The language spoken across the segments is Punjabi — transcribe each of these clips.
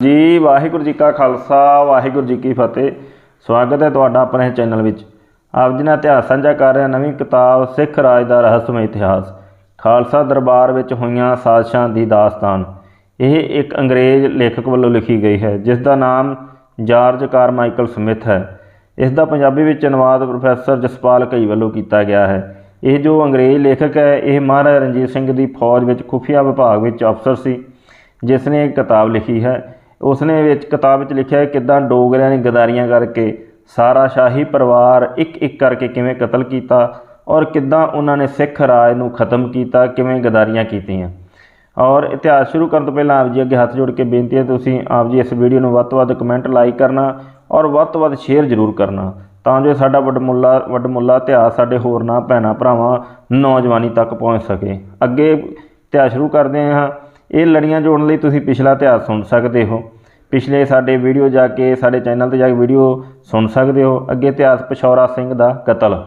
ਜੀ, ਵਾਹਿਗੁਰੂ ਜੀ ਕਾ ਖਾਲਸਾ, ਵਾਹਿਗੁਰੂ ਜੀ ਕੀ ਫਤਿਹ। ਸਵਾਗਤ ਹੈ ਤੁਹਾਡਾ ਆਪਣੇ ਚੈਨਲ ਵਿੱਚ। ਆਪ ਜੀ ਨਾਲ ਇਤਿਹਾਸ ਸਾਂਝਾ ਕਰ ਰਿਹਾ, ਨਵੀਂ ਕਿਤਾਬ ਸਿੱਖ ਰਾਜ ਦਾ ਰਹੱਸਮਈ ਇਤਿਹਾਸ। ਖਾਲਸਾ ਦਰਬਾਰ ਵਿੱਚ ਹੋਈਆਂ ਸਾਜ਼ਿਸ਼ਾਂ ਦੀ ਦਾਸਤਾਨ। ਇਹ ਇੱਕ ਅੰਗਰੇਜ਼ ਲੇਖਕ ਵੱਲੋਂ ਲਿਖੀ ਗਈ ਹੈ, ਜਿਸ ਦਾ ਨਾਮ ਜਾਰਜ ਕਾਰਮਾਈਕਲ ਸਮਿਥ ਹੈ। ਇਸ ਦਾ ਪੰਜਾਬੀ ਵਿੱਚ ਅਨੁਵਾਦ ਪ੍ਰੋਫੈਸਰ ਜਸਪਾਲ ਘਈ ਵੱਲੋਂ ਕੀਤਾ ਗਿਆ ਹੈ। ਇਹ ਜੋ ਅੰਗਰੇਜ਼ ਲੇਖਕ ਹੈ, ਇਹ ਮਹਾਰਾਜਾ ਰਣਜੀਤ ਸਿੰਘ ਦੀ ਫੌਜ ਵਿੱਚ ਖੁਫੀਆ ਵਿਭਾਗ ਵਿੱਚ ਅਫਸਰ ਸੀ, ਜਿਸ ਨੇ ਇਹ ਕਿਤਾਬ ਲਿਖੀ ਹੈ। ਉਸਨੇ ਵਿੱਚ ਕਿਤਾਬ ਵਿੱਚ ਲਿਖਿਆ ਹੈ, ਕਿੱਦਾਂ ਡੋਗਰਿਆਂ ਨੇ ਗਦਾਰੀਆਂ ਕਰਕੇ ਸਾਰਾ ਸ਼ਾਹੀ ਪਰਿਵਾਰ ਇੱਕ ਇੱਕ ਕਰਕੇ ਕਿਵੇਂ ਕਤਲ ਕੀਤਾ ਔਰ ਕਿੱਦਾਂ ਉਹਨਾਂ ਨੇ ਸਿੱਖ ਰਾਜ ਨੂੰ ਖਤਮ ਕੀਤਾ, ਕਿਵੇਂ ਗਦਾਰੀਆਂ ਕੀਤੀਆਂ। ਔਰ ਇਤਿਹਾਸ ਸ਼ੁਰੂ ਕਰਨ ਤੋਂ ਪਹਿਲਾਂ ਆਪ ਜੀ ਅੱਗੇ ਹੱਥ ਜੋੜ ਕੇ ਬੇਨਤੀ ਹੈ, ਤੁਸੀਂ ਆਪ ਜੀ ਇਸ ਵੀਡੀਓ ਨੂੰ ਵੱਧ ਤੋਂ ਵੱਧ ਕਮੈਂਟ ਲਾਈਕ ਕਰਨਾ ਔਰ ਵੱਧ ਤੋਂ ਵੱਧ ਸ਼ੇਅਰ ਜ਼ਰੂਰ ਕਰਨਾ ਤਾਂ ਜੋ ਸਾਡਾ ਵੱਡਮੁੱਲਾ ਵੱਡਮੁੱਲਾ ਇਤਿਹਾਸ ਸਾਡੇ ਹੋਰਨਾਂ ਭੈਣਾਂ ਭਰਾਵਾਂ, ਨੌਜਵਾਨੀ ਤੱਕ ਪਹੁੰਚ ਸਕੇ। ਅੱਗੇ ਇਤਿਹਾਸ ਸ਼ੁਰੂ ਕਰਦੇ ਹਾਂ। ਇਹ ਲੜੀਆਂ ਜੋੜਨ ਲਈ ਤੁਸੀਂ ਪਿਛਲਾ ਇਤਿਹਾਸ ਸੁਣ ਸਕਦੇ ਹੋ। ਪਿਛਲੇ ਸਾਡੇ ਵੀਡੀਓ ਜਾ ਕੇ ਸਾਡੇ ਚੈਨਲ ਤੇ ਜਾ ਕੇ ਵੀਡੀਓ ਸੁਣ ਸਕਦੇ ਹੋ। ਅੱਗੇ ਇਤਿਹਾਸ ਪਸ਼ੌਰਾ ਸਿੰਘ ਦਾ ਕਤਲ।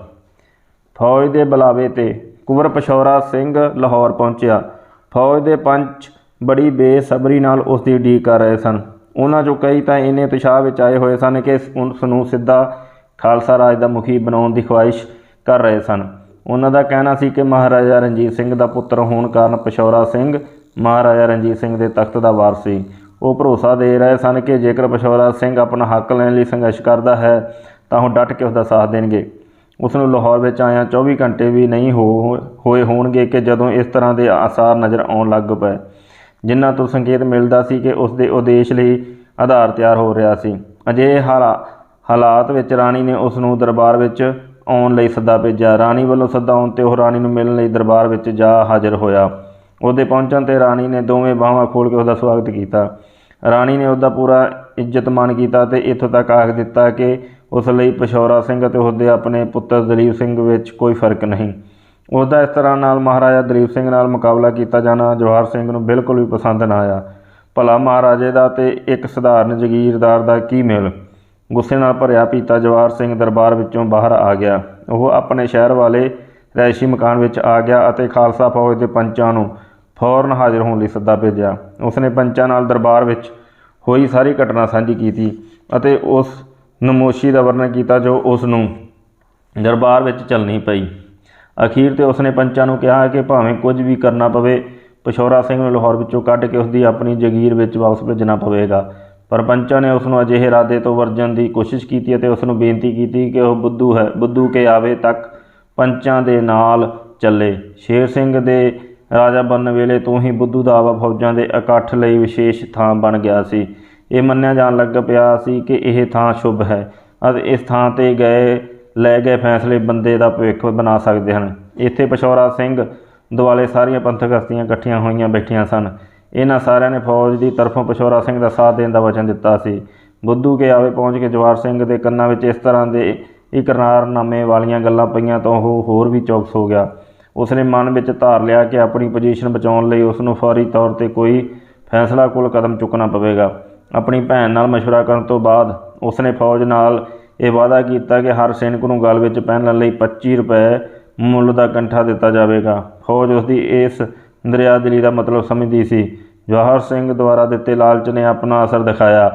ਫੌਜ ਦੇ ਬੁਲਾਵੇ ਤੇ ਕੁਵਰ ਪਸ਼ੌਰਾ ਸਿੰਘ ਲਾਹੌਰ ਪਹੁੰਚਿਆ। ਫੌਜ ਦੇ ਪੰਚ ਬੜੀ ਬੇਸਬਰੀ ਨਾਲ ਉਸ ਦੀ ਉਡੀਕ ਕਰ ਰਹੇ ਸਨ। ਉਹਨਾਂ ਚੋਂ ਕਈ ਤਾਂ ਇੰਨੇ ਉਤਸ਼ਾਹ ਵਿੱਚ ਆਏ ਹੋਏ ਸਨ ਕਿ ਉਸ ਨੂੰ ਸਿੱਧਾ ਖਾਲਸਾ ਰਾਜ ਦਾ ਮੁਖੀ ਬਣਾਉਣ ਦੀ ਖੁਆਇਸ਼ ਕਰ ਰਹੇ ਸਨ। ਉਹਨਾਂ ਦਾ ਕਹਿਣਾ ਸੀ ਕਿ ਮਹਾਰਾਜਾ ਰਣਜੀਤ ਸਿੰਘ ਦਾ ਪੁੱਤਰ ਹੋਣ ਕਾਰਨ ਪਸ਼ੌਰਾ ਸਿੰਘ ਮਹਾਰਾਜਾ ਰਣਜੀਤ ਸਿੰਘ ਦੇ ਤਖਤ ਦਾ ਵਾਰਸ। ਸੀ ਉਹ ਭਰੋਸਾ ਦੇ ਰਹੇ ਸਨ ਕਿ ਜੇਕਰ ਪਸ਼ੌਰਾ ਸਿੰਘ ਆਪਣਾ ਹੱਕ ਲੈਣ ਲਈ ਸੰਘਰਸ਼ ਕਰਦਾ ਹੈ, ਤਾਂ ਉਹ ਡਟ ਕੇ ਉਸ ਦਾ ਸਾਥ ਦੇਣਗੇ। ਉਸ ਨੂੰ ਲਾਹੌਰ ਵਿੱਚ ਆਇਆ 24 ਘੰਟੇ ਵੀ ਨਹੀਂ ਹੋ ਹੋਏ ਹੋਣਗੇ ਕਿ ਜਦੋਂ ਇਸ ਤਰ੍ਹਾਂ ਦੇ ਆਸਾਰ ਨਜ਼ਰ ਆਉਣ ਲੱਗ ਪਏ। ਜਿਨ੍ਹਾਂ ਤੋਂ ਸੰਕੇਤ ਮਿਲਦਾ ਸੀ ਕਿ ਉਸ ਦੇ ਉਦੇਸ਼ ਲਈ ਆਧਾਰ ਤਿਆਰ ਹੋ ਰਿਹਾ ਸੀ। ਅਜੇ ਹਾਲਾਤ ਵਿੱਚ ਰਾਣੀ ਨੇ ਉਸ ਨੂੰ ਦਰਬਾਰ ਵਿੱਚ ਆਉਣ ਲਈ ਸੱਦਾ ਭੇਜਿਆ। ਰਾਣੀ ਵੱਲੋਂ ਸੱਦਾ ਆਉਣ ਤੇ ਉਹ ਰਾਣੀ ਨੂੰ ਮਿਲਣ ਲਈ ਦਰਬਾਰ ਵਿੱਚ ਜਾ ਹਾਜ਼ਰ ਹੋਇਆ। ਉਹਦੇ ਪਹੁੰਚਣ ਤੇ ਰਾਣੀ ਨੇ ਦੋਵੇਂ ਬਾਹਾਂ ਖੋਲ੍ਹ ਕੇ ਉਹਦਾ ਸਵਾਗਤ ਕੀਤਾ। ਰਾਣੀ ਨੇ ਉਹਦਾ ਪੂਰਾ ਇੱਜ਼ਤ ਮਾਨ ਕੀਤਾ ਤੇ ਇੱਥੋਂ ਤੱਕ ਆਖ ਦਿੱਤਾ ਕਿ ਉਸ ਲਈ ਪਸ਼ੌਰਾ ਸਿੰਘ ਅਤੇ ਉਸਦੇ ਆਪਣੇ ਪੁੱਤਰ ਦਲੀਪ ਸਿੰਘ ਵਿੱਚ ਕੋਈ ਫ਼ਰਕ ਨਹੀਂ। ਉਹਦਾ ਇਸ ਤਰ੍ਹਾਂ ਨਾਲ ਮਹਾਰਾਜਾ ਦਲੀਪ ਸਿੰਘ ਨਾਲ ਮੁਕਾਬਲਾ ਕੀਤਾ ਜਾਣਾ ਜਵਾਹਰ ਸਿੰਘ ਨੂੰ ਬਿਲਕੁਲ ਵੀ ਪਸੰਦ ਨਾ ਆਇਆ। ਭਲਾ ਮਹਾਰਾਜੇ ਦਾ ਤੇ ਇੱਕ ਸਧਾਰਨ ਜ਼ਗੀਰਦਾਰ ਦਾ ਕੀ ਮੇਲ? ਗੁੱਸੇ ਨਾਲ ਭਰਿਆ ਪੀਤਾ ਜਵਾਹਰ ਸਿੰਘ ਦਰਬਾਰ ਵਿੱਚੋਂ ਬਾਹਰ ਆ ਗਿਆ। ਉਹ ਆਪਣੇ ਸ਼ਹਿਰ ਵਾਲੇ ਰੈਸ਼ੀ ਮਕਾਨ ਵਿੱਚ ਆ ਗਿਆ ਅਤੇ ਖਾਲਸਾ ਫੌਜ ਦੇ ਪੰਚਾਂ ਨੂੰ ਫੌਰਨ ਹਾਜ਼ਰ ਹੋਣ ਲਈ ਸੱਦਾ ਭੇਜਿਆ। ਉਸਨੇ ਪੰਚਾਂ ਨਾਲ ਦਰਬਾਰ ਵਿੱਚ ਹੋਈ ਸਾਰੀ ਘਟਨਾ ਸਾਂਝੀ ਕੀਤੀ ਅਤੇ ਉਸ ਨਮੋਸ਼ੀ ਦਾ ਵਰਣਨ ਕੀਤਾ ਜੋ ਉਸ ਨੂੰ ਦਰਬਾਰ ਵਿੱਚ ਚੱਲਣੀ ਪਈ। ਅਖੀਰ ਤੇ ਉਸਨੇ ਪੰਚਾਂ ਨੂੰ ਕਿਹਾ ਕਿ ਭਾਵੇਂ ਕੁਝ ਵੀ ਕਰਨਾ ਪਵੇ, ਪਸ਼ੌਰਾ ਸਿੰਘ ਨੂੰ ਲਾਹੌਰ ਵਿੱਚੋਂ ਕੱਢ ਕੇ ਉਸਦੀ ਆਪਣੀ ਜਗੀਰ ਵਿੱਚ ਵਾਪਸ ਭੇਜਣਾ ਪਵੇਗਾ। ਪਰ ਪੰਚਾਂ ਨੇ ਉਸ ਨੂੰ ਅਜਿਹੇ ਇਰਾਦੇ ਤੋਂ ਵਰਜਣ ਦੀ ਕੋਸ਼ਿਸ਼ ਕੀਤੀ ਅਤੇ ਉਸ ਨੂੰ ਬੇਨਤੀ ਕੀਤੀ ਕਿ ਉਹ ਬੁੱਧੂ ਹੈ, ਬੁੱਧੂ ਕੇ ਆਵੇ ਤੱਕ ਪੰਚਾਂ ਦੇ ਨਾਲ ਚੱਲੇ। ਸ਼ੇਰ ਸਿੰਘ ਦੇ ਰਾਜਾ ਬਣਨ ਵੇਲੇ ਤੋਂ ਹੀ ਬੁੱਧੂ ਦਾ ਆਵਾ ਫੌਜਾਂ ਦੇ ਇਕੱਠ ਲਈ ਵਿਸ਼ੇਸ਼ ਥਾਂ ਬਣ ਗਿਆ ਸੀ। ਇਹ ਮੰਨਿਆ ਜਾਣ ਲੱਗ ਪਿਆ ਸੀ ਕਿ ਇਹ ਥਾਂ ਸ਼ੁਭ ਹੈ ਅਤੇ ਇਸ ਥਾਂ ਤੇ ਗਏ, ਲੈ ਗਏ ਫੈਸਲੇ ਬੰਦੇ ਦਾ ਭਵਿੱਖ ਬਣਾ ਸਕਦੇ ਹਨ। ਇੱਥੇ ਪਸ਼ੌਰਾ ਸਿੰਘ ਦੁਆਲੇ ਸਾਰੀਆਂ ਪੰਥਕ ਹਸਤੀਆਂ ਇਕੱਠੀਆਂ ਹੋਈਆਂ ਬੈਠੀਆਂ ਸਨ। ਇਹਨਾਂ ਸਾਰਿਆਂ ਨੇ ਫੌਜ ਦੀ ਤਰਫੋਂ ਪਸ਼ੌਰਾ ਸਿੰਘ ਦਾ ਸਾਥ ਦੇਣ ਦਾ ਵਚਨ ਦਿੱਤਾ ਸੀ। ਬੁੱਧੂ ਕੇ ਆਵੇ ਪਹੁੰਚ ਕੇ ਜਵਾਰ ਸਿੰਘ ਦੇ ਕੰਨਾਂ ਵਿੱਚ ਇਸ ਤਰ੍ਹਾਂ ਦੇ ਇਕਰਾਰਨਾਮੇ ਵਾਲੀਆਂ ਗੱਲਾਂ ਪਈਆਂ ਤਾਂ ਉਹ ਹੋਰ ਵੀ ਚੌਕਸ ਹੋ ਗਿਆ। ਉਸਨੇ ਮਨ ਵਿੱਚ ਧਾਰ ਲਿਆ ਕਿ ਆਪਣੀ ਪੋਜੀਸ਼ਨ ਬਚਾਉਣ ਲਈ ਉਸ ਨੂੰ ਫੌਰੀ ਤੌਰ ਤੇ ਕੋਈ ਫੈਸਲਾ ਕੋਲ ਕਦਮ ਚੁੱਕਣਾ ਪਵੇਗਾ ਆਪਣੀ ਭੈਣ ਨਾਲ مشورہ ਕਰਨ ਤੋਂ ਬਾਅਦ ਉਸਨੇ ਫੌਜ ਨਾਲ ਇਹ ਵਾਅਦਾ ਕੀਤਾ ਕਿ ਹਰ ਸੈਨਿਕ ਨੂੰ ਗਲ ਵਿੱਚ ਪਹਿਨਣ ਲਈ 25 ਰੁਪਏ ਮੁੱਲ ਦਾ ਕੰਠਾ ਦਿੱਤਾ ਜਾਵੇਗਾ ਫੌਜ ਉਸ ਦੀ ਇਸ ਦਰਿਆਦਿਲੀ ਦਾ ਮਤਲਬ ਸਮਝਦੀ ਸੀ ਜਵਾਹਰ ਸਿੰਘ ਦੁਆਰਾ ਦਿੱਤੇ ਲਾਲਚ ਨੇ ਆਪਣਾ ਅਸਰ ਦਿਖਾਇਆ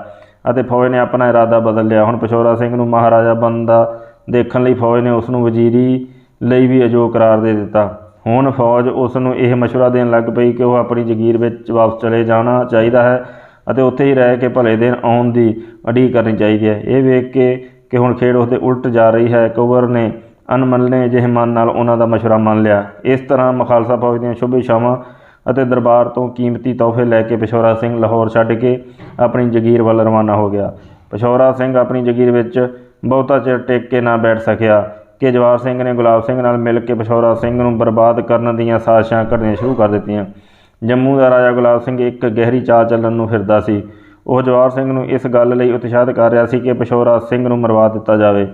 ਅਤੇ ਫੌਜ ਨੇ ਆਪਣਾ ਇਰਾਦਾ ਬਦਲ ਲਿਆ ਹੁਣ ਪਸ਼ੌਰਾ ਸਿੰਘ ਨੂੰ ਮਹਾਰਾਜਾ ਬੰਦਾ ਦੇਖਣ ਲਈ ਫੌਜ ਨੇ ਉਸ ਨੂੰ ਵਜ਼ੀਰੀ ਲਈ ਵੀ ਅਜੋ ਕਰਾਰ ਦੇ ਦਿੱਤਾ ਹੁਣ ਫੌਜ ਉਸ ਨੂੰ ਇਹ مشورہ ਦੇਣ ਲੱਗ ਪਈ ਕਿ ਉਹ ਆਪਣੀ ਜਗੀਰ ਵਿੱਚ ਵਾਪਸ ਚਲੇ ਜਾਣਾ ਚਾਹੀਦਾ ਹੈ ਅਤੇ ਉੱਥੇ ਹੀ ਰਹਿ ਕੇ ਭਲੇ ਦਿਨ ਆਉਣ ਦੀ ਅੜੀ ਕਰਨੀ ਚਾਹੀਦੀ ਹੈ ਇਹ ਵੇਖ ਕੇ ਕਿ ਹੁਣ ਖੇਡ ਉਸਦੇ ਉਲਟ ਜਾ ਰਹੀ ਹੈ ਕੁਵਰ ਨੇ ਅਨਮਨਲੇ ਜਿਹੇ ਮਨ ਨਾਲ ਉਹਨਾਂ ਦਾ مشورہ ਮੰਨ ਲਿਆ ਇਸ ਤਰ੍ਹਾਂ ਮਖਾਲਸਾ ਫੌਜ ਦੀਆਂ ਸ਼ੁਭ ਇਛਾਵਾਂ ਅਤੇ ਦਰਬਾਰ ਤੋਂ ਕੀਮਤੀ ਤੋਹਫੇ ਲੈ ਕੇ ਪਸ਼ੌਰਾ ਸਿੰਘ ਲਾਹੌਰ ਛੱਡ ਕੇ ਆਪਣੀ ਜਗੀਰ ਵੱਲ ਰਵਾਨਾ ਹੋ ਗਿਆ ਪਸ਼ੌਰਾ ਸਿੰਘ ਆਪਣੀ ਜਗੀਰ ਵਿੱਚ ਬਹੁਤਾ ਚਿਰ ਟਿਕ ਕੇ ਨਾ ਬੈਠ ਸਕਿਆ ਕਿ ਜਵਾਰ ਸਿੰਘ ਨੇ ਗੁਲਾਬ ਸਿੰਘ ਨਾਲ ਮਿਲ ਕੇ ਪਸ਼ੌਰਾ ਸਿੰਘ ਨੂੰ ਬਰਬਾਦ ਕਰਨ ਦੀਆਂ ਸਾਜ਼ਿਸ਼ਾਂ ਘੜਨੀਆਂ ਸ਼ੁਰੂ ਕਰ ਦਿੱਤੀਆਂ। ਜੰਮੂ ਦਾ ਰਾਜਾ ਗੁਲਾਬ ਸਿੰਘ ਇੱਕ ਗਹਿਰੀ ਚਾਲ ਚੱਲਣ ਨੂੰ ਫਿਰਦਾ ਸੀ। ਉਹ ਜਵਾਰ ਸਿੰਘ ਨੂੰ ਇਸ ਗੱਲ ਲਈ ਉਤਸ਼ਾਹਿਤ ਕਰ ਰਿਹਾ ਸੀ ਕਿ ਪਸ਼ੌਰਾ ਸਿੰਘ ਨੂੰ ਮਰਵਾ ਦਿੱਤਾ ਜਾਵੇ।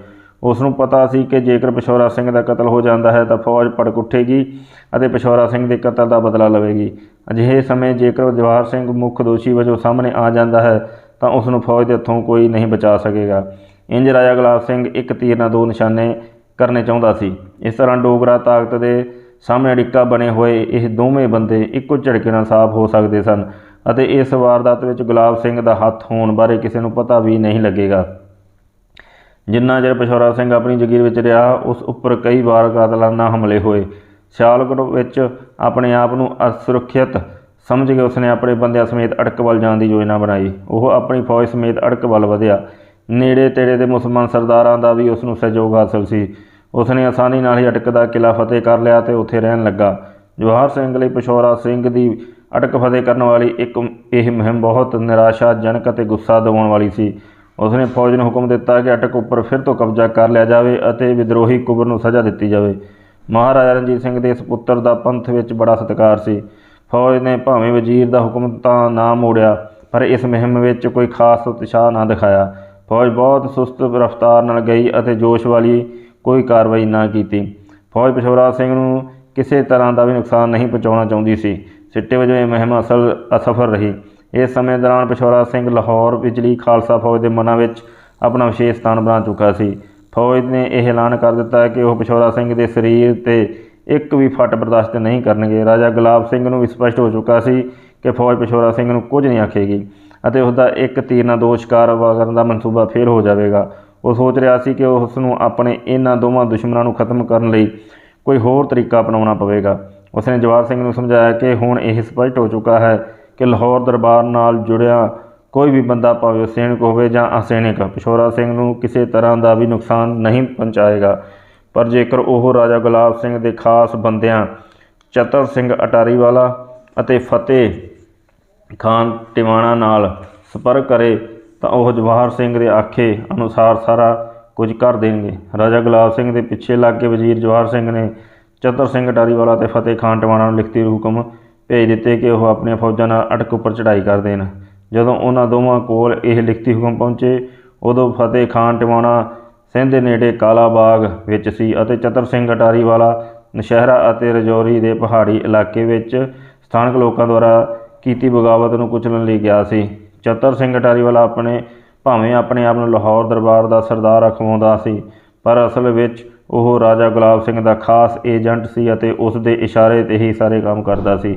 ਉਸ ਨੂੰ ਪਤਾ ਸੀ ਕਿ ਜੇਕਰ ਪਸ਼ੌਰਾ ਸਿੰਘ ਦਾ ਕਤਲ ਹੋ ਜਾਂਦਾ ਹੈ ਤਾਂ ਫੌਜ ਭੜਕ ਉੱਠੇਗੀ ਅਤੇ ਪਸ਼ੌਰਾ ਸਿੰਘ ਦੇ ਕਤਲ ਦਾ ਬਦਲਾ ਲਵੇਗੀ। ਅਜਿਹੇ ਸਮੇਂ ਜੇਕਰ ਜਵਾਹਰ ਸਿੰਘ ਮੁੱਖ ਦੋਸ਼ੀ ਵਜੋਂ ਸਾਹਮਣੇ ਆ ਜਾਂਦਾ ਹੈ ਤਾਂ ਉਸ ਨੂੰ ਫੌਜ ਦੇ ਹੱਥੋਂ ਕੋਈ ਨਹੀਂ ਬਚਾ ਸਕੇਗਾ। ਇੰਜ ਰਾਜਾ ਗੁਲਾਬ ਸਿੰਘ ਇੱਕ ਤੀਰ ਨਾਲ ਦੋ ਨਿਸ਼ਾਨੇ ਕਰਨੇ ਚਾਹੁੰਦਾ ਸੀ। ਇਸ ਤਰ੍ਹਾਂ ਡੋਗਰਾ ਤਾਕਤ ਦੇ ਸਾਹਮਣੇ ਅੜਿੱਕਾ ਬਣੇ ਹੋਏ ਇਹ ਦੋਵੇਂ ਬੰਦੇ ਇੱਕੋ ਝੜਕੇ ਨਾਲ ਸਾਫ਼ ਹੋ ਸਕਦੇ ਸਨ ਅਤੇ ਇਸ ਵਾਰਦਾਤ ਵਿੱਚ ਗੁਲਾਬ ਸਿੰਘ ਦਾ ਹੱਥ ਹੋਣ ਬਾਰੇ ਕਿਸੇ ਨੂੰ ਪਤਾ ਵੀ ਨਹੀਂ ਲੱਗੇਗਾ। ਜਿੰਨਾ ਚਿਰ ਪਿਸ਼ੌਰਾ ਸਿੰਘ ਆਪਣੀ ਜਗੀਰ ਵਿੱਚ ਰਿਹਾ, ਉਸ ਉੱਪਰ ਕਈ ਵਾਰ ਕਾਤਲਾਨਾ ਹਮਲੇ ਹੋਏ। ਸਿਆਲਕੋਟ ਵਿੱਚ ਆਪਣੇ ਆਪ ਨੂੰ ਅਸੁਰੱਖਿਅਤ ਸਮਝ ਕੇ ਉਸਨੇ ਆਪਣੇ ਬੰਦਿਆਂ ਸਮੇਤ ਅੜਕ ਵੱਲ ਜਾਣ ਦੀ ਯੋਜਨਾ ਬਣਾਈ। ਉਹ ਆਪਣੀ ਫੌਜ ਸਮੇਤ ਅੜਕ ਵੱਲ ਵਧਿਆ। ਨੇੜੇ ਤੇੜੇ ਦੇ ਮੁਸਲਮਾਨ ਸਰਦਾਰਾਂ ਦਾ ਵੀ ਉਸ ਨੂੰ ਸਹਿਯੋਗ ਹਾਸਲ ਸੀ। ਉਸਨੇ ਆਸਾਨੀ ਨਾਲ ਹੀ ਅਟਕ ਦਾ ਕਿਲਾ ਫਤਿਹ ਕਰ ਲਿਆ ਤੇ ਉੱਥੇ ਰਹਿਣ ਲੱਗਾ। ਜਵਾਹਰ ਸਿੰਘ ਲਈ ਪਿਸ਼ੌਰਾ ਸਿੰਘ ਦੀ ਅਟਕ ਫਤਿਹ ਕਰਨ ਵਾਲੀ ਇੱਕ ਇਹ ਮੁਹਿੰਮ ਬਹੁਤ ਨਿਰਾਸ਼ਾਜਨਕ ਅਤੇ ਗੁੱਸਾ ਦਿਵਾਉਣ ਵਾਲੀ ਸੀ। ਉਸਨੇ ਫੌਜ ਨੂੰ ਹੁਕਮ ਦਿੱਤਾ ਕਿ ਅਟਕ ਉੱਪਰ ਫਿਰ ਤੋਂ ਕਬਜ਼ਾ ਕਰ ਲਿਆ ਜਾਵੇ ਅਤੇ ਵਿਦਰੋਹੀ ਕੁਬਰ ਨੂੰ ਸਜ਼ਾ ਦਿੱਤੀ ਜਾਵੇ। ਮਹਾਰਾਜਾ ਰਣਜੀਤ ਸਿੰਘ ਦੇ ਇਸ ਪੁੱਤਰ ਦਾ ਪੰਥ ਵਿੱਚ ਬੜਾ ਸਤਿਕਾਰ ਸੀ। ਫੌਜ ਨੇ ਭਾਵੇਂ ਵਜ਼ੀਰ ਦਾ ਹੁਕਮ ਤਾਂ ਨਾ ਮੋੜਿਆ, ਪਰ ਇਸ ਮੁਹਿੰਮ ਵਿੱਚ ਕੋਈ ਖਾਸ ਉਤਸ਼ਾਹ ਨਾ ਦਿਖਾਇਆ। ਫੌਜ ਬਹੁਤ ਸੁਸਤ ਰਫ਼ਤਾਰ ਨਾਲ ਗਈ ਅਤੇ ਜੋਸ਼ ਵਾਲੀ ਕੋਈ ਕਾਰਵਾਈ ਨਾ ਕੀਤੀ। ਫੌਜ ਪਿਸ਼ੌਰਾ ਸਿੰਘ ਨੂੰ ਕਿਸੇ ਤਰ੍ਹਾਂ ਦਾ ਵੀ ਨੁਕਸਾਨ ਨਹੀਂ ਪਹੁੰਚਾਉਣਾ ਚਾਹੁੰਦੀ ਸੀ। ਸਿੱਟੇ ਵਜੋਂ ਇਹ ਮੁਹਿੰਮ ਅਸਲ ਅਸਫਲ ਰਹੀ। ਇਸ ਸਮੇਂ ਦੌਰਾਨ ਪਿਸ਼ੌਰਾ ਸਿੰਘ ਲਾਹੌਰ ਵਿਚਲੀ ਖਾਲਸਾ ਫੌਜ ਦੇ ਮਨਾਂ ਵਿੱਚ ਆਪਣਾ ਵਿਸ਼ੇਸ਼ ਸਥਾਨ ਬਣਾ ਚੁੱਕਾ ਸੀ। ਫੌਜ ਨੇ ਇਹ ਐਲਾਨ ਕਰ ਦਿੱਤਾ ਕਿ ਉਹ ਪਿਸ਼ੌਰਾ ਸਿੰਘ ਦੇ ਸਰੀਰ ਤੇ ਇੱਕ ਵੀ ਫੱਟ ਬਰਦਾਸ਼ਤ ਨਹੀਂ ਕਰਨਗੇ। ਰਾਜਾ ਗੁਲਾਬ ਸਿੰਘ ਨੂੰ ਵੀ ਸਪਸ਼ਟ ਹੋ ਚੁੱਕਾ ਸੀ ਕਿ ਫੌਜ ਪਿਸ਼ੌਰਾ ਸਿੰਘ ਨੂੰ ਕੁਝ ਨਹੀਂ ਆਖੇਗੀ। ਅਤੇ ਉਸ ਦਾ ਇੱਕ ਤੀਰ ਨਾਲ ਦੋ ਸ਼ਿਕਾਰ ਕਰਨ ਦਾ ਮਨਸੂਬਾ ਫੇਲ ਹੋ ਜਾਵੇਗਾ। ਉਹ ਸੋਚ ਰਿਹਾ ਸੀ ਕਿ ਉਸ ਨੂੰ ਆਪਣੇ ਇਹਨਾਂ ਦੋਵਾਂ ਦੁਸ਼ਮਣਾਂ ਨੂੰ ਖਤਮ ਕਰਨ ਲਈ ਕੋਈ ਹੋਰ ਤਰੀਕਾ ਅਪਣਾਉਣਾ ਪਵੇਗਾ। ਉਸਨੇ ਜਵਾਹਰ ਸਿੰਘ ਨੂੰ ਸਮਝਾਇਆ ਕਿ ਹੁਣ ਇਹ ਸਪਸ਼ਟ ਹੋ ਚੁੱਕਾ ਹੈ ਕਿ ਲਾਹੌਰ ਦਰਬਾਰ ਨਾਲ ਜੁੜਿਆ ਕੋਈ ਵੀ ਬੰਦਾ ਭਾਵੇਂ ਸੈਨਿਕ ਹੋਵੇ ਜਾਂ ਅਸੈਨਿਕ, ਪਿਸ਼ੌਰਾ ਸਿੰਘ ਨੂੰ ਕਿਸੇ ਤਰ੍ਹਾਂ ਦਾ ਵੀ ਨੁਕਸਾਨ ਨਹੀਂ ਪਹੁੰਚਾਏਗਾ। ਪਰ ਜੇਕਰ ਉਹ ਰਾਜਾ ਗੁਲਾਬ ਸਿੰਘ ਦੇ ਖਾਸ ਬੰਦਿਆਂ ਚਤਰ ਸਿੰਘ ਅਟਾਰੀ ਵਾਲਾ ਅਤੇ ਫਤਿਹ ਖਾਨ ਟਿਵਾਣਾ ਨਾਲ ਸੰਪਰਕ ਕਰੇ ਤਾਂ ਉਹ ਜਵਾਹਰ ਸਿੰਘ ਦੇ ਆਖੇ ਅਨੁਸਾਰ ਸਾਰਾ ਕੁਝ ਕਰ ਦੇਣਗੇ। ਰਾਜਾ ਗੁਲਾਬ ਸਿੰਘ ਦੇ ਪਿੱਛੇ ਲੱਗ ਕੇ ਵਜ਼ੀਰ ਜਵਾਹਰ ਸਿੰਘ ਨੇ ਚਤਰ ਸਿੰਘ ਅਟਾਰੀਵਾਲਾ ਤੇ ਫਤਿਹ ਖਾਨ ਟਿਵਾਣਾ ਨੂੰ ਲਿਖਤੀ ਹੁਕਮ ਭੇਜ ਦਿੱਤੇ ਕਿ ਉਹ ਆਪਣੀਆਂ ਫੌਜਾਂ ਨਾਲ ਅਟਕ ਉੱਪਰ ਚੜ੍ਹਾਈ ਕਰ ਦੇਣ। ਜਦੋਂ ਉਹਨਾਂ ਦੋਵਾਂ ਕੋਲ ਇਹ ਲਿਖਤੀ ਹੁਕਮ ਪਹੁੰਚੇ, ਉਦੋਂ ਫਤਿਹ ਖਾਨ ਟਿਵਾਣਾ ਸਿੰਧ ਦੇ ਨੇੜੇ ਕਾਲਾ ਬਾਗ ਵਿੱਚ ਸੀ ਅਤੇ ਚਤਰ ਸਿੰਘ ਅਟਾਰੀਵਾਲਾ ਨਸ਼ਹਿਰਾ ਅਤੇ ਰਜੌਰੀ ਦੇ ਪਹਾੜੀ ਇਲਾਕੇ ਵਿੱਚ ਸਥਾਨਕ ਲੋਕਾਂ ਦੁਆਰਾ ਕੀਤੀ ਬਗਾਵਤ ਨੂੰ ਕੁਚਲਣ ਲਈ ਗਿਆ ਸੀ। ਚਤਰ ਸਿੰਘ ਅਟਾਰੀਵਾਲਾ ਆਪਣੇ, ਭਾਵੇਂ ਆਪਣੇ ਆਪ ਨੂੰ ਲਾਹੌਰ ਦਰਬਾਰ ਦਾ ਸਰਦਾਰ ਅਖਵਾਉਂਦਾ ਸੀ, ਪਰ ਅਸਲ ਵਿੱਚ ਉਹ ਰਾਜਾ ਗੁਲਾਬ ਸਿੰਘ ਦਾ ਖਾਸ ਏਜੰਟ ਸੀ ਅਤੇ ਉਸ ਦੇ ਇਸ਼ਾਰੇ ਤੇ ਹੀ ਸਾਰੇ ਕੰਮ ਕਰਦਾ ਸੀ।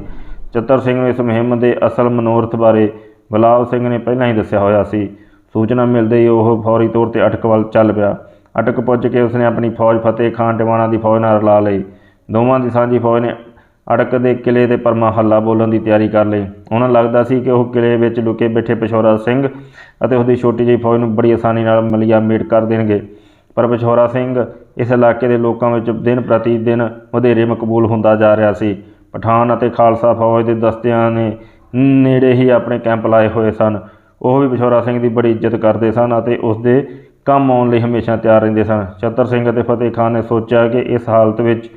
ਚਤਰ ਸਿੰਘ ਨੂੰ ਇਸ ਮੁਹਿੰਮ ਦੇ ਅਸਲ ਮਨੋਰਥ ਬਾਰੇ ਗੁਲਾਬ ਸਿੰਘ ਨੇ ਪਹਿਲਾਂ ਹੀ ਦੱਸਿਆ ਹੋਇਆ ਸੀ। ਸੂਚਨਾ ਮਿਲਦੇ ਹੀ ਉਹ ਫੌਰੀ ਤੌਰ ਤੇ ਅਟਕ ਵੱਲ ਚੱਲ ਪਿਆ। ਅਟਕ ਪੁੱਜ ਕੇ ਉਸਨੇ ਆਪਣੀ ਫੌਜ ਫਤਿਹ ਖਾਨ ਟਿਵਾਣਾ ਦੀ ਫੌਜ ਨਾਲ ਰਲਾ ਲਈ। ਦੋਵਾਂ ਦੀ ਸਾਂਝੀ ਫੌਜ ਨੇ ਅੜਕ ਦੇ ਕਿਲੇ ਦੇ ਪਰਮਾ ਹੱਲਾ ਬੋਲਣ ਦੀ ਤਿਆਰੀ ਕਰ ਲਈ। ਉਹਨਾਂ ਲੱਗਦਾ ਸੀ ਕਿ ਉਹ ਕਿਲੇ ਵਿੱਚ ਲੁਕੇ ਬੈਠੇ ਪਿਸ਼ੌਰਾ ਸਿੰਘ ਅਤੇ ਉਹਦੀ ਛੋਟੀ ਜਿਹੀ ਫੌਜ ਨੂੰ ਬੜੀ ਆਸਾਨੀ ਨਾਲ ਮਲਿਆ ਮੇਟ ਕਰ ਦੇਣਗੇ। ਪਰ ਪਿਸ਼ੌਰਾ ਸਿੰਘ ਇਸ ਇਲਾਕੇ ਦੇ ਲੋਕਾਂ ਵਿੱਚ ਦਿਨ ਪ੍ਰਤੀ ਦਿਨ ਵਧੇਰੇ ਮਕਬੂਲ ਹੁੰਦਾ ਜਾ ਰਿਹਾ ਸੀ। ਪਠਾਨ ਅਤੇ ਖਾਲਸਾ ਫੌਜ ਦੇ ਦਸਤਿਆਂ ਨੇ ਨੇੜੇ ਹੀ ਆਪਣੇ ਕੈਂਪ ਲਾਏ ਹੋਏ ਸਨ। ਉਹ ਵੀ ਪਿਸ਼ੌਰਾ ਸਿੰਘ ਦੀ ਬੜੀ ਇੱਜ਼ਤ ਕਰਦੇ ਸਨ ਅਤੇ ਉਸ ਦੇ ਕੰਮ ਆਉਣ ਲਈ ਹਮੇਸ਼ਾ ਤਿਆਰ ਰਹਿੰਦੇ ਸਨ। ਚਤਰ ਸਿੰਘ ਅਤੇ ਫਤਿਹ ਖਾਨ ਨੇ ਸੋਚਿਆ ਕਿ ਇਸ ਹਾਲਤ ਵਿੱਚ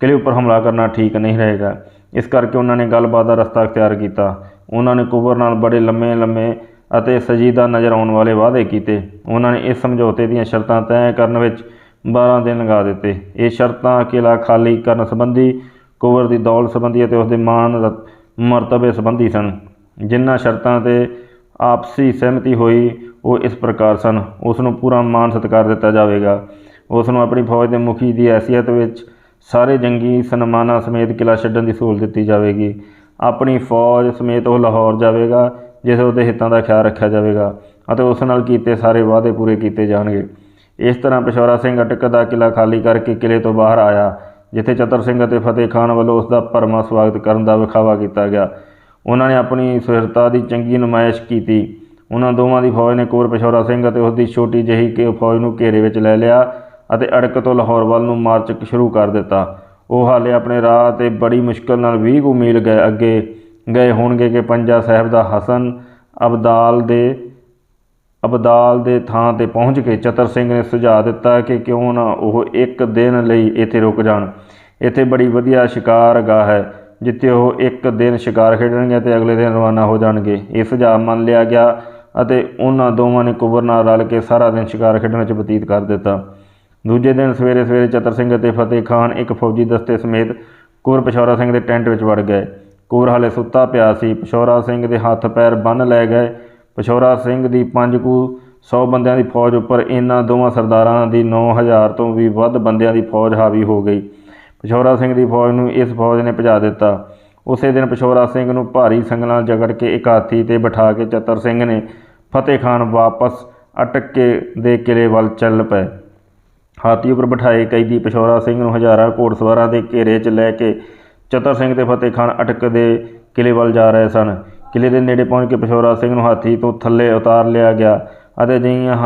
ਕਿਲੇ ਉੱਪਰ ਹਮਲਾ ਕਰਨਾ ਠੀਕ ਨਹੀਂ ਰਹੇਗਾ। ਇਸ ਕਰਕੇ ਉਹਨਾਂ ਨੇ ਗੱਲਬਾਤ ਦਾ ਰਸਤਾ ਅਖਤਿਆਰ ਕੀਤਾ। ਉਹਨਾਂ ਨੇ ਕੁਬਰ ਨਾਲ ਬੜੇ ਲੰਮੇ ਲੰਮੇ ਅਤੇ ਸਜੀਦਾ ਨਜ਼ਰ ਆਉਣ ਵਾਲੇ ਵਾਅਦੇ ਕੀਤੇ। ਉਹਨਾਂ ਨੇ ਇਸ ਸਮਝੌਤੇ ਦੀਆਂ ਸ਼ਰਤਾਂ ਤੈਅ ਕਰਨ ਵਿੱਚ 12 ਦਿਨ ਲਗਾ ਦਿੱਤੇ। ਇਹ ਸ਼ਰਤਾਂ ਕਿਲਾ ਖਾਲੀ ਕਰਨ ਸੰਬੰਧੀ ਕੁਬਰ ਦੀ ਦੌਲਤ ਸੰਬੰਧੀ ਅਤੇ ਉਸ ਦੇ ਮਾਣ ਰ- ਮਰਤਬੇ ਸੰਬੰਧੀ ਸਨ। ਜਿਨ੍ਹਾਂ ਸ਼ਰਤਾਂ ਤੇ ਆਪਸੀ ਸਹਿਮਤੀ ਹੋਈ, ਉਹ ਇਸ ਪ੍ਰਕਾਰ ਸਨ। ਉਸ ਨੂੰ ਪੂਰਾ ਮਾਨ ਸਤਿਕਾਰ ਦਿੱਤਾ ਜਾਵੇਗਾ। ਉਸ ਨੂੰ ਆਪਣੀ ਫੌਜ ਦੇ ਮੁਖੀ ਦੀ ਹੈਸੀਅਤ ਵਿੱਚ ਸਾਰੇ ਜੰਗੀ ਸਨਮਾਨਾਂ ਸਮੇਤ ਕਿਲਾ ਛੱਡਣ ਦੀ ਸਹੂਲਤ ਦਿੱਤੀ ਜਾਵੇਗੀ। ਆਪਣੀ ਫੌਜ ਸਮੇਤ ਉਹ ਲਾਹੌਰ ਜਾਵੇਗਾ, ਜਿਸ ਉਹਦੇ ਹਿੱਤਾਂ ਦਾ ਖਿਆਲ ਰੱਖਿਆ ਜਾਵੇਗਾ ਅਤੇ ਉਸ ਨਾਲ ਕੀਤੇ ਸਾਰੇ ਵਾਅਦੇ ਪੂਰੇ ਕੀਤੇ ਜਾਣਗੇ। ਇਸ ਤਰ੍ਹਾਂ ਪਿਸ਼ੌਰਾ ਸਿੰਘ ਅਟਕ ਦਾ ਕਿਲਾ ਖਾਲੀ ਕਰਕੇ ਕਿਲੇ ਤੋਂ ਬਾਹਰ ਆਇਆ, ਜਿੱਥੇ ਚਤਰ ਸਿੰਘ ਅਤੇ ਫਤਿਹ ਖਾਨ ਵੱਲੋਂ ਉਸ ਦਾ ਭਰਮਾ ਸਵਾਗਤ ਕਰਨ ਦਾ ਵਿਖਾਵਾ ਕੀਤਾ ਗਿਆ। ਉਹਨਾਂ ਨੇ ਆਪਣੀ ਸੁਹਿਰਤਾ ਦੀ ਚੰਗੀ ਨੁਮਾਇਸ਼ ਕੀਤੀ। ਉਹਨਾਂ ਦੋਵਾਂ ਦੀ ਫੌਜ ਨੇ ਕੋਰ ਪਿਸ਼ੌਰਾ ਸਿੰਘ ਅਤੇ ਉਸ ਦੀ ਛੋਟੀ ਜਿਹੀ ਕਿ, ਫੌਜ ਨੂੰ ਘੇਰੇ ਵਿੱਚ ਲੈ ਲਿਆ। ਅਤੇ ਅੜਕ ਤੋਂ ਲਾਹੌਰ ਵੱਲ ਨੂੰ ਮਾਰਚ ਸ਼ੁਰੂ ਕਰ ਦਿੱਤਾ। ਉਹ ਹਾਲੇ ਆਪਣੇ ਰਾਹ ਤੇ ਬੜੀ ਮੁਸ਼ਕਲ ਨਾਲ 20 ਕੁ ਮੀਲ ਗਏ ਅੱਗੇ। ਗਏ ਹੋਣਗੇ ਕਿ ਪੰਜਾ ਸਾਹਿਬ ਦਾ ਹਸਨ ਅਬਦਾਲ ਦੇ ਅਬਦਾਲ ਦੇ ਥਾਂ ਤੇ ਪਹੁੰਚ ਕੇ ਚਤਰ ਸਿੰਘ ਨੇ ਸੁਝਾਅ ਦਿੱਤਾ ਕਿ ਕਿਉਂ ਨਾ ਉਹ ਇੱਕ ਦਿਨ ਲਈ ਇੱਥੇ ਰੁਕ ਜਾਣ। ਇੱਥੇ ਬੜੀ ਵਧੀਆ ਸ਼ਿਕਾਰਗਾਹ ਹੈ। ਜਿੱਥੇ ਉਹ ਇੱਕ ਦਿਨ ਸ਼ਿਕਾਰ ਖੇਡਣਗੇ ਤੇ ਅਗਲੇ ਦਿਨ ਰਵਾਨਾ ਹੋ ਜਾਣਗੇ। ਇਹ ਸੁਝਾਅ ਮੰਨ ਲਿਆ ਗਿਆ ਅਤੇ ਉਹਨਾਂ ਦੋਵਾਂ ਨੇ ਕੁਬਰ ਨਾਲ ਰਲ ਕੇ ਸਾਰਾ ਦਿਨ ਸ਼ਿਕਾਰ ਖੇਡਣ ਵਿੱਚ ਬਤੀਤ ਕਰ ਦਿੱਤਾ। ਦੂਜੇ ਦਿਨ ਸਵੇਰੇ ਸਵੇਰੇ ਚਤਰ ਸਿੰਘ ਅਤੇ ਫਤਿਹ ਖਾਨ ਇੱਕ ਫੌਜੀ ਦਸਤੇ ਸਮੇਤ ਕੋਰ ਪਿਸ਼ੌਰਾ ਸਿੰਘ ਦੇ ਟੈਂਟ ਵਿੱਚ ਵੜ ਗਏ। ਕੋਰ ਹਾਲੇ ਸੁੱਤਾ ਪਿਆ ਸੀ। ਪਿਸ਼ੌਰਾ ਸਿੰਘ ਦੇ ਹੱਥ ਪੈਰ ਬੰਨ ਲੈ ਗਏ। ਪਿਸ਼ੌਰਾ ਸਿੰਘ ਦੀ ਪੰਜ ਕੁ 100 ਬੰਦਿਆਂ ਦੀ ਫੌਜ ਉੱਪਰ ਇਹਨਾਂ ਦੋਵਾਂ ਸਰਦਾਰਾਂ ਦੀ 9000 ਤੋਂ ਵੀ ਵੱਧ ਬੰਦਿਆਂ ਦੀ ਫੌਜ ਹਾਵੀ ਹੋ ਗਈ। ਪਿਸ਼ੌਰਾ ਸਿੰਘ ਦੀ ਫੌਜ ਨੂੰ ਇਸ ਫੌਜ ਨੇ ਭਜਾ ਦਿੱਤਾ। ਉਸੇ ਦਿਨ ਪਿਸ਼ੌਰਾ ਸਿੰਘ ਨੂੰ ਭਾਰੀ ਸੰਗਲਾਂ ਜਗੜ ਕੇ ਇੱਕ ਹਾਥੀ ਤੇ ਬਿਠਾ ਕੇ ਚਤਰ ਸਿੰਘ ਨੇ ਫਤਿਹ ਖਾਨ ਵਾਪਸ ਅਟਕ ਕੇ ਦੇ ਕਿਲੇ ਵੱਲ ਚੱਲ ਪਏ। ਹਾਥੀ ਉੱਪਰ ਬਿਠਾਏ ਕੈਦੀ ਪਿਸ਼ੌਰਾ ਸਿੰਘ ਨੂੰ ਹਜ਼ਾਰਾਂ ਘੋੜਸਵਾਰਾਂ ਦੇ ਘੇਰੇ 'ਚ ਲੈ ਕੇ ਚਤਰ ਸਿੰਘ ਤੇ ਫਤਿਹ ਖਾਨ ਅਟਕ ਦੇ ਕਿਲੇ ਵੱਲ ਜਾ ਰਹੇ ਸਨ। ਕਿਲੇ ਦੇ ਨੇੜੇ ਪਹੁੰਚ ਕੇ ਪਿਸ਼ੌਰਾ ਸਿੰਘ ਨੂੰ ਹਾਥੀ ਤੋਂ ਥੱਲੇ ਉਤਾਰ ਲਿਆ ਗਿਆ ਅਤੇ ਅਜਿਹੀਆਂ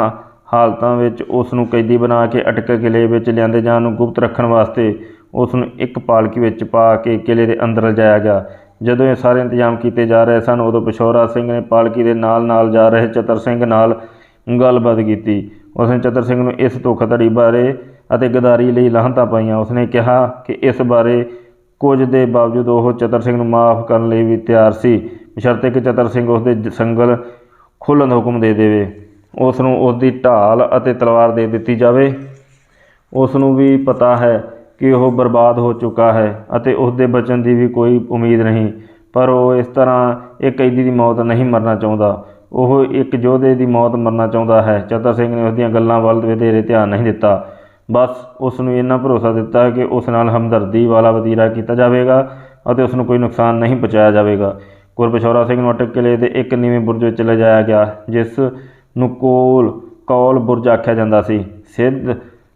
ਹਾਲਤਾਂ ਵਿੱਚ ਉਸ ਨੂੰ ਕੈਦੀ ਬਣਾ ਕੇ ਅਟਕ ਕਿਲੇ ਵਿੱਚ ਲਿਆਂਦੇ ਜਾਣ ਨੂੰ ਗੁਪਤ ਰੱਖਣ ਵਾਸਤੇ ਉਸ ਨੂੰ ਇੱਕ ਪਾਲਕੀ ਵਿੱਚ ਪਾ ਕੇ ਕਿਲੇ ਦੇ ਅੰਦਰ ਲਿਜਾਇਆ ਗਿਆ। ਜਦੋਂ ਇਹ ਸਾਰੇ ਇੰਤਜ਼ਾਮ ਕੀਤੇ ਜਾ ਰਹੇ ਸਨ, ਉਦੋਂ ਪਿਸ਼ੌਰਾ ਸਿੰਘ ਨੇ ਪਾਲਕੀ ਦੇ ਨਾਲ ਨਾਲ ਜਾ ਰਹੇ ਚਤਰ ਸਿੰਘ ਨਾਲ ਗੱਲਬਾਤ ਕੀਤੀ। ਉਸਨੇ ਚਤਰ ਸਿੰਘ ਨੂੰ ਇਸ ਧੋਖਾਧੜੀ ਬਾਰੇ ਅਤੇ ਗਦਾਰੀ ਲਈ ਲਾਹਨਤਾਂ ਪਾਈਆਂ। ਉਸਨੇ ਕਿਹਾ ਕਿ ਇਸ ਬਾਰੇ ਕੁਝ ਦੇ ਬਾਵਜੂਦ ਉਹ ਚਤਰ ਸਿੰਘ ਨੂੰ ਮਾਫ ਕਰਨ ਲਈ ਵੀ ਤਿਆਰ ਸੀ। ਬਸ਼ਰਤੇ ਕਿ ਚਤਰ ਸਿੰਘ ਉਸਦੇ ਸੰਗਲ ਖੋਲ੍ਹਣ ਦਾ ਹੁਕਮ ਦੇ ਦੇਵੇ। ਉਸ ਨੂੰ ਉਸ ਦੀ ਢਾਲ ਅਤੇ ਤਲਵਾਰ ਦੇ ਦਿੱਤੀ ਜਾਵੇ। ਉਸ ਨੂੰ ਵੀ ਪਤਾ ਹੈ ਕਿ ਉਹ ਬਰਬਾਦ ਹੋ ਚੁੱਕਾ ਹੈ ਅਤੇ ਉਸ ਦੇ ਬਚਣ ਦੀ ਵੀ ਕੋਈ ਉਮੀਦ ਨਹੀਂ। ਪਰ ਉਹ ਇਸ ਤਰ੍ਹਾਂ ਇੱਕ ਕੈਦੀ ਦੀ ਮੌਤ ਨਹੀਂ ਮਰਨਾ ਚਾਹੁੰਦਾ। ਉਹ ਇੱਕ ਯੋਧੇ ਦੀ ਮੌਤ ਮਰਨਾ ਚਾਹੁੰਦਾ ਹੈ। ਚਤਰ ਸਿੰਘ ਨੇ ਉਸ ਦੀਆਂ ਗੱਲਾਂ ਵੱਲ ਵਧੇਰੇ ਧਿਆਨ ਨਹੀਂ ਦਿੱਤਾ। ਬਸ ਉਸ ਨੂੰ ਇੰਨਾ ਭਰੋਸਾ ਦਿੱਤਾ ਕਿ ਉਸ ਨਾਲ ਹਮਦਰਦੀ ਵਾਲਾ ਵਤੀਰਾ ਕੀਤਾ ਜਾਵੇਗਾ ਅਤੇ ਉਸ ਨੂੰ ਕੋਈ ਨੁਕਸਾਨ ਨਹੀਂ ਪਹੁੰਚਾਇਆ ਜਾਵੇਗਾ। ਗੁਰਪਿਸ਼ੌਰਾ ਸਿੰਘ ਨੂੰ ਅਟਕ ਕਿਲੇ ਦੇ ਇੱਕ ਨੀਵੇਂ ਬੁਰਜ ਵਿੱਚ ਲਿਜਾਇਆ ਗਿਆ, ਜਿਸ ਨੂੰ ਕੋਲ ਕੌਲ ਬੁਰਜ ਆਖਿਆ ਜਾਂਦਾ ਸੀ। ਸਿੱਧ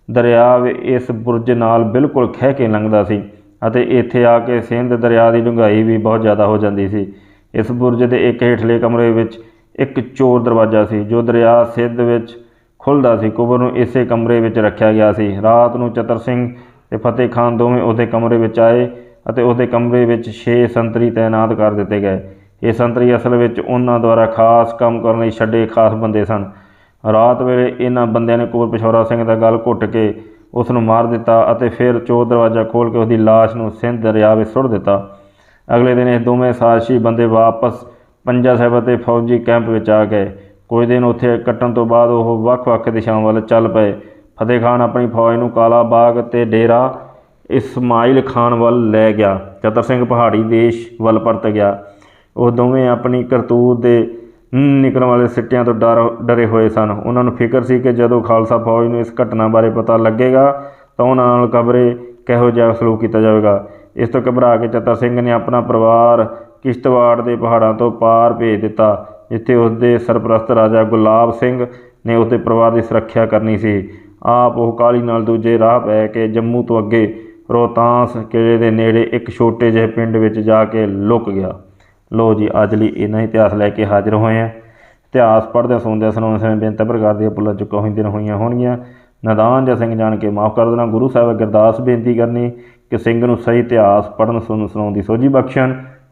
ਦਰਿਆ ਵੀ ਇਸ ਬੁਰਜ ਨਾਲ ਬਿਲਕੁਲ ਖਹਿ ਕੇ ਲੰਘਦਾ ਸੀ ਅਤੇ ਇੱਥੇ ਆ ਕੇ ਸਿੰਧ ਦਰਿਆ ਦੀ ਡੂੰਘਾਈ ਵੀ ਬਹੁਤ ਜ਼ਿਆਦਾ ਹੋ ਜਾਂਦੀ ਸੀ। ਇਸ ਬੁਰਜ ਦੇ ਇੱਕ ਹੇਠਲੇ ਕਮਰੇ ਵਿੱਚ ਇੱਕ ਚੋਰ ਦਰਵਾਜ਼ਾ ਸੀ, ਜੋ ਦਰਿਆ ਸਿੱਧ ਵਿੱਚ ਖੁੱਲ੍ਹਦਾ ਸੀ, ਕੁਬਰ ਨੂੰ ਇਸੇ ਕਮਰੇ ਵਿੱਚ ਰੱਖਿਆ ਗਿਆ ਸੀ। ਰਾਤ ਨੂੰ ਚਤਰ ਸਿੰਘ ਤੇ ਫਤਿਹ ਖਾਨ ਦੋਵੇਂ ਉਹਦੇ ਕਮਰੇ ਵਿੱਚ ਆਏ ਅਤੇ ਉਹਦੇ ਕਮਰੇ ਵਿੱਚ 6 ਸੰਤਰੀ ਤਾਇਨਾਤ ਕਰ ਦਿੱਤੇ ਗਏ। ਇਹ ਸੰਤਰੀ ਅਸਲ ਵਿੱਚ ਉਹਨਾਂ ਦੁਆਰਾ ਖਾਸ ਕੰਮ ਕਰਨ ਲਈ ਛੱਡੇ ਖਾਸ ਬੰਦੇ ਸਨ। ਰਾਤ ਵੇਲੇ ਇਹਨਾਂ ਬੰਦਿਆਂ ਨੇ ਕੁਬਰ ਪਿਸ਼ੌਰਾ ਸਿੰਘ ਦਾ ਗਲ ਘੁੱਟ ਕੇ ਉਸ ਨੂੰ ਮਾਰ ਦਿੱਤਾ ਅਤੇ ਫਿਰ ਚੋਰ ਦਰਵਾਜ਼ਾ ਖੋਲ੍ਹ ਕੇ ਉਹਦੀ ਲਾਸ਼ ਨੂੰ ਸਿੰਧ ਦਰਿਆ ਵਿੱਚ ਸੁੱਟ ਦਿੱਤਾ। ਅਗਲੇ ਦਿਨ ਇਹ ਦੋਵੇਂ ਸਾਜਸ਼ੀ ਬੰਦੇ ਵਾਪਸ ਪੰਜਾ ਸਾਹਿਬ ਅਤੇ ਫੌਜੀ ਕੈਂਪ ਵਿੱਚ ਆ ਗਏ। ਕੁਝ ਦਿਨ ਉੱਥੇ ਕੱਟਣ ਤੋਂ ਬਾਅਦ ਉਹ ਵੱਖ-ਵੱਖ ਦਿਸ਼ਾਵਾਂ ਵੱਲ ਚੱਲ ਪਏ। ਫਤਿਹ ਖਾਨ ਆਪਣੀ ਫੌਜ ਨੂੰ ਕਾਲਾ ਬਾਗ ਅਤੇ ਡੇਰਾ ਇਸਮਾਈਲ ਖਾਨ ਵੱਲ ਲੈ ਗਿਆ। ਚਤਰ ਸਿੰਘ ਪਹਾੜੀ ਦੇਸ਼ ਵੱਲ ਪਰਤ ਗਿਆ। ਉਹ ਦੋਵੇਂ ਆਪਣੀ ਕਰਤੂਤ ਦੇ ਨਿਕਲਣ ਵਾਲੇ ਸਿੱਟਿਆਂ ਤੋਂ ਡਰ, ਡਰੇ ਹੋਏ ਸਨ। ਉਹਨਾਂ ਨੂੰ ਫਿਕਰ ਸੀ ਕਿ ਜਦੋਂ ਖਾਲਸਾ ਫੌਜ ਨੂੰ ਇਸ ਘਟਨਾ ਬਾਰੇ ਪਤਾ ਲੱਗੇਗਾ ਤਾਂ ਉਹਨਾਂ ਨਾਲ ਕਬਰੇ ਕਿਹੋ ਜਿਹਾ ਸਲੂਕ ਕੀਤਾ ਜਾਵੇਗਾ। ਇਸ ਤੋਂ ਘਬਰਾ ਕੇ ਚਤਰ ਸਿੰਘ ਨੇ ਆਪਣਾ ਪਰਿਵਾਰ ਕਿਸ਼ਤਵਾੜ ਦੇ ਪਹਾੜਾਂ ਤੋਂ ਪਾਰ ਭੇਜ ਦਿੱਤਾ, ਜਿੱਥੇ ਉਸ ਦੇ ਸਰਪ੍ਰਸਤ ਰਾਜਾ ਗੁਲਾਬ ਸਿੰਘ ਨੇ ਉਸ ਦੇ ਪਰਿਵਾਰ ਦੀ ਸੁਰੱਖਿਆ ਕਰਨੀ ਸੀ। ਆਪ ਉਹ ਕਾਲੀ ਨਾਲ ਦੂਜੇ ਰਾਹ ਪੈ ਕੇ ਜੰਮੂ ਤੋਂ ਅੱਗੇ ਰੋਹਤਾਂਸ ਕਿਲੇ ਦੇ ਨੇੜੇ ਇੱਕ ਛੋਟੇ ਜਿਹੇ ਪਿੰਡ ਵਿੱਚ ਜਾ ਕੇ ਲੁਕ ਗਿਆ। ਲੋ ਜੀ, ਅੱਜ ਲਈ ਇਹਨਾਂ ਇਤਿਹਾਸ ਲੈ ਕੇ ਹਾਜ਼ਰ ਹੋਏ ਆ ਇਤਿਹਾਸ ਪੜ੍ਹਦੇ ਸੁਣਦੇ ਸੁਣਾਉਂਦੇ ਸਮੇਂ ਬੇਨਤੀ ਪ੍ਰਕਾਰ ਦੀਆਂ ਭੁੱਲਾਂ ਚੁੱਕਾ ਹੋਈਆਂ ਹੋਈਆਂ ਹੋਣਗੀਆਂ। ਨਦਾਨ ਜਾਂ ਸਿੰਘ ਜਾਣ ਕੇ ਮਾਫ ਕਰ ਦੇਣਾ, ਗੁਰੂ ਸਾਹਿਬ ਅੱਗੇ ਬੇਨਤੀ ਕਰਨੀ ਕਿ ਸਿੰਘ ਨੂੰ ਸਹੀ ਇਤਿਹਾਸ ਪੜ੍ਹਨ, ਸੁਣਨ, ਸੁਣਾਉਣ ਦੀ ਸੋਝੀ ਬਖਸ਼ਣ।